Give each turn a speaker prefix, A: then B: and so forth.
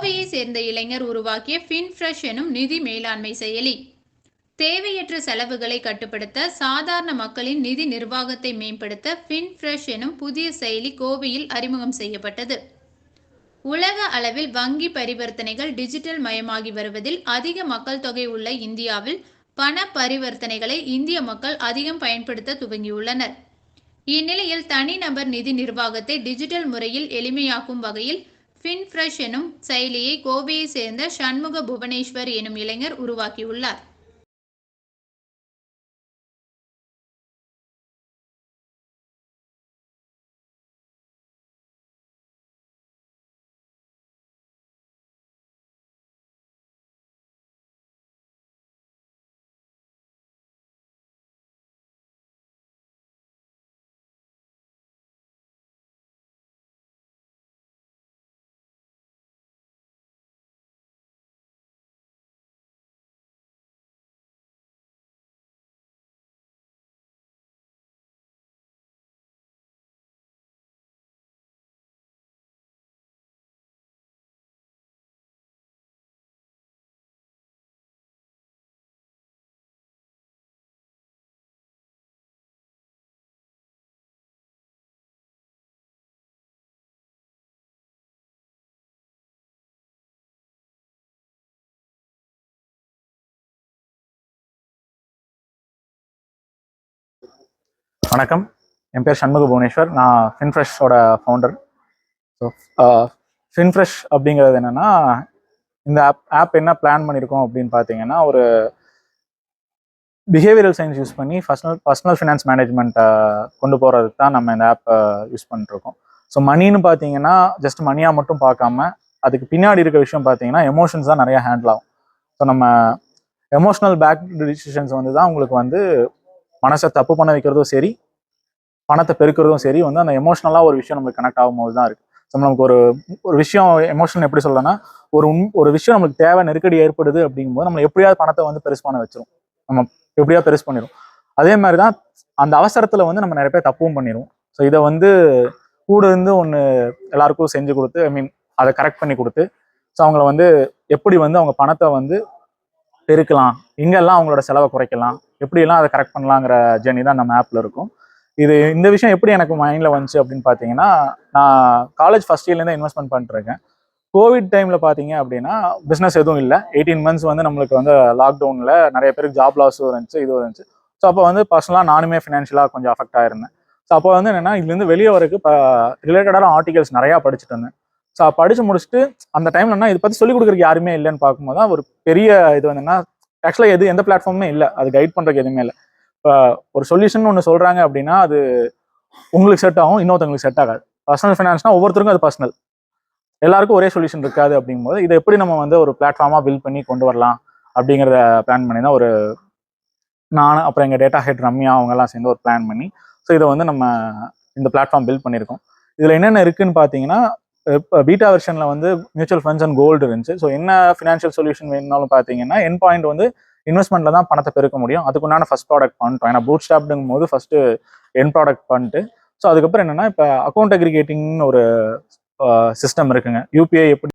A: கோவையை சேர்ந்த இளைஞர் உருவாக்கிய ஃபின்ஃப்ரெஷ் எனும் நிதி மேலாண்மை செயலி. தேவையற்ற செலவுகளை கட்டுப்படுத்த சாதாரண மக்களின் நிதி நிர்வாகத்தை மேம்படுத்த ஃபின்ஃப்ரெஷ் எனும் புதிய செயலி கோவையில் அறிமுகம் செய்யப்பட்டது. உலக அளவில் வங்கி பரிவர்த்தனைகள் டிஜிட்டல் மயமாகி வருவதில் அதிக மக்கள் தொகை உள்ள இந்தியாவில் பண பரிவர்த்தனைகளை இந்திய மக்கள் அதிகம் பயன்படுத்த துவங்கியுள்ளனர். இந்நிலையில் தனிநபர் நிதி நிர்வாகத்தை டிஜிட்டல் முறையில் எளிமையாக்கும் வகையில் ஃபின்ஃப்ரெஷ் எனும் செயலியை கோவையை சேர்ந்த சண்முக புவனேஸ்வர் எனும் இளைஞர் உருவாக்கியுள்ளார்.
B: வணக்கம். என் பேர் சண்முக புவனேஸ்வர். நான் ஃபின்ஃப்ரெஷ்ஷோட ஃபவுண்டர் ஸோ ஃபின்ஃப்ரெஷ் அப்படிங்கிறது என்னென்னா இந்த ஆப் ஆப் என்ன பிளான் பண்ணியிருக்கோம் அப்படின்னு பார்த்தீங்கன்னா ஒரு பிஹேவியரல் சயின்ஸ் யூஸ் பண்ணி பர்சனல் பர்சனல் ஃபினான்ஸ் மேனேஜ்மெண்ட்டை கொண்டு போகிறதுக்கு தான் நம்ம இந்த ஆப்பை யூஸ் பண்ணிருக்கோம். ஸோ மணின்னு பார்த்தீங்கன்னா ஜஸ்ட் மணியாக மட்டும் பார்க்காம அதுக்கு பின்னாடி இருக்க விஷயம் பார்த்தீங்கன்னா எமோஷன்ஸ் தான் நிறைய ஹேண்டில் ஆகும். ஸோ நம்ம எமோஷனல் பேக் டிசிஷன்ஸ் வந்து தான் உங்களுக்கு வந்து மனசை தப்பு பண்ண வைக்கிறதும் சரி பணத்தை பெருக்கிறதும் சரி வந்து அந்த எமோஷனலாக ஒரு விஷயம் நமக்கு கனெக்ட் ஆகும்போது தான் இருக்குது ஸோ நமக்கு ஒரு ஒரு விஷயம் எமோஷனல் எப்படி சொல்லலாம்னா ஒரு உண் ஒரு விஷயம் நமக்கு தேவை நெருக்கடி ஏற்படுது அப்படிங்கும்போது நம்ம எப்படியாவது பணத்தை வந்து பெருசு பண்ண வச்சிரும். நம்ம எப்படியாவது பெருசு பண்ணிடும் அதே மாதிரி தான் அந்த அவசரத்தில் வந்து நம்ம நிறைய பேர் தப்பும் பண்ணிடுவோம் ஸோ இதை வந்து கூட இருந்து ஒன்று எல்லாருக்கும் செஞ்சு கொடுத்து ஐ மீன் அதை கரெக்ட் பண்ணி கொடுத்து ஸோ அவங்கள வந்து எப்படி வந்து அவங்க பணத்தை வந்து பெருக்கலாம் எங்கெல்லாம் அவங்களோட செலவை குறைக்கலாம் எப்படியெல்லாம் அதை கரெக்ட் பண்ணலாங்கிற ஜேர்னி தான் நம்ம ஆப்பில் இருக்கும். இது இந்த விஷயம் எப்படி எனக்கு மைண்டில் வந்துச்சு அப்படின்னு பார்த்தீங்கன்னா நான் காலேஜ் ஃபஸ்ட் இயர்லேருந்து இன்வெஸ்ட்மெண்ட் பண்ணிட்டுருக்கேன் கோவிட் டைமில் பார்த்தீங்க அப்படின்னா பிஸ்னஸ் எதுவும் இல்லை. எயிட்டீன் மந்த்ஸ் வந்து நம்மளுக்கு வந்து லாக்டவுனில் நிறைய பேருக்கு ஜாப் லாஸும் இருந்துச்சு இதுவும் இருந்துச்சு. ஸோ அப்போ வந்து பர்சனலாக நானுமே ஃபினான்ஷியலாக கொஞ்சம் அஃபெக்ட் ஆயிருந்தேன். ஸோ அப்போ வந்து என்னென்னா இதுலேருந்து வெளியே வரக்கு இப்போ ரிலேட்டடான ஆர்டிகல்ஸ் நிறையா படிச்சுட்டு இருந்தேன். ஸோ படித்து முடிச்சுட்டு அந்த டைம்லன்னா இதை பற்றி சொல்லிக் கொடுக்குறதுக்கு யாருமே இல்லைன்னு பார்க்கும்போது தான் ஒரு பெரிய இது வந்துன்னா ஆக்சுவலாக எது எந்த பிளாட்ஃபார்மே இல்லை. அது கைட் பண்ணுறதுக்கு எதுவுமே இல்லை. இப்போ ஒரு சொல்யூஷன் ஒன்று சொல்கிறாங்க அப்படின்னா அது உங்களுக்கு செட் ஆகும் இன்னொருத்தவங்களுக்கு செட் ஆகாது. பர்சனல் ஃபினான்ஸ்னால் ஒவ்வொருத்தருக்கும் அது பர்சனல் எல்லாருக்கும் ஒரே சொல்யூஷன் இருக்காது அப்படிங்கும்போது இதை எப்படி நம்ம வந்து ஒரு பிளாட்ஃபார்மாக பில்ட் பண்ணி கொண்டு வரலாம் அப்படிங்கிறத பிளான் பண்ணி தான் ஒரு நான் அப்புறம் எங்கள் டேட்டா ஹெட் ரம்யா அவங்கெல்லாம் சேர்ந்து ஒரு பிளான் பண்ணி ஸோ இதை வந்து நம்ம இந்த பிளாட்ஃபார்ம் பில்ட் பண்ணியிருக்கோம். இதில் என்னென்ன இருக்குன்னு பார்த்தீங்கன்னா இப்போ பீட்டா வெர்ஷனில் வந்து மியூச்சுவல் ஃபண்ட்ஸ் அண்ட் கோல்டு இருந்துச்சு. ஸோ என்ன ஃபினான்ஷியல் சொல்யூஷன் வேணும்னாலும் பார்த்தீங்கன்னா என் பாயிண்ட் வந்து இன்வெஸ்ட்மெண்ட்டில் தான் பணத்தை பெருக்க முடியும். அதுக்குண்டான ஃபஸ்ட் ப்ராடக்ட் பண்ணிட்டோம். ஏன்னா பூட் ஸ்டாப்டுங்கும் போது ஃபஸ்ட்டு என் ப்ராடக்ட் பண்ணிட்டு ஸோ அதுக்கப்புறம் என்னென்னா இப்போ அக்கௌண்ட் அக்ரிகேட்டிங்னு ஒரு சிஸ்டம் இருக்குங்க. யூபிஐ எப்படி